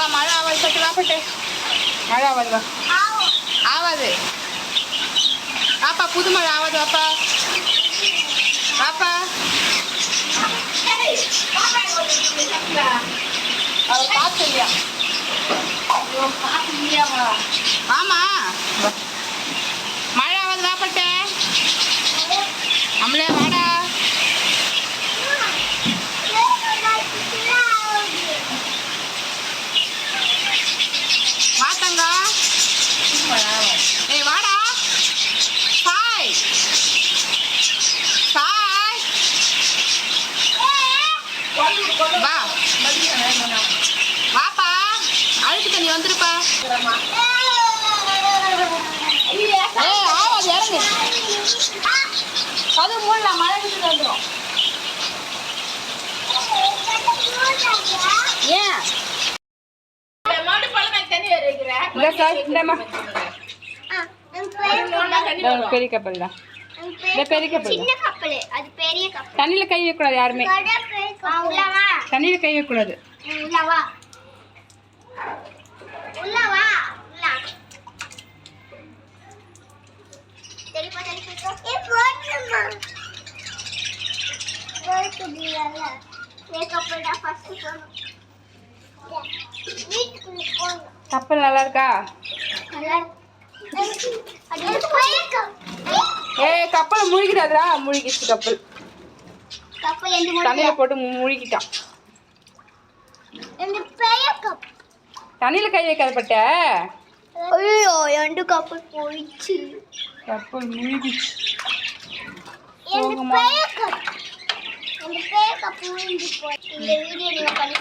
வாப்பட்டு வாப்பட்டு மழை ஆகாது வா. ஆகாது வாப்பா புது மழை ஆகாது வாப்பா. வாப்பா. அவரை பார்த்து இல்லையா? ஆமா. வா. வாப்பா அழுக்கு தண்ணி வந்துருப்பா. ஏய் ஆவாது இறங்கு. அது மூடலாம் மழை விட்டு வந்துடும் ஏன்? பெரிய கப்பல் தான் பெரிய கப்பல் சின்ன கப்பல் அது பெரிய கப்பல். தண்ணியில் கை வைக்கக்கூடாது யாருமே. தண்ணியில் கை வைக்கக்கூடாது. ஏ ஏ கப்பல் நல்லா இருக்கா? ஏய் கப்பல் முழுகிடாதா முழுகிச்சு கப்பல். தண்ணியில் போட்டு முழுகிட்டான் தண்ணியில் கை வைக்காத பட்ட. ஐயோ எண்டு கப்பல் போயிடுச்சு. கப்பல் முழுகிச்சு போகுமா? இந்த வீடியோ பண்ணி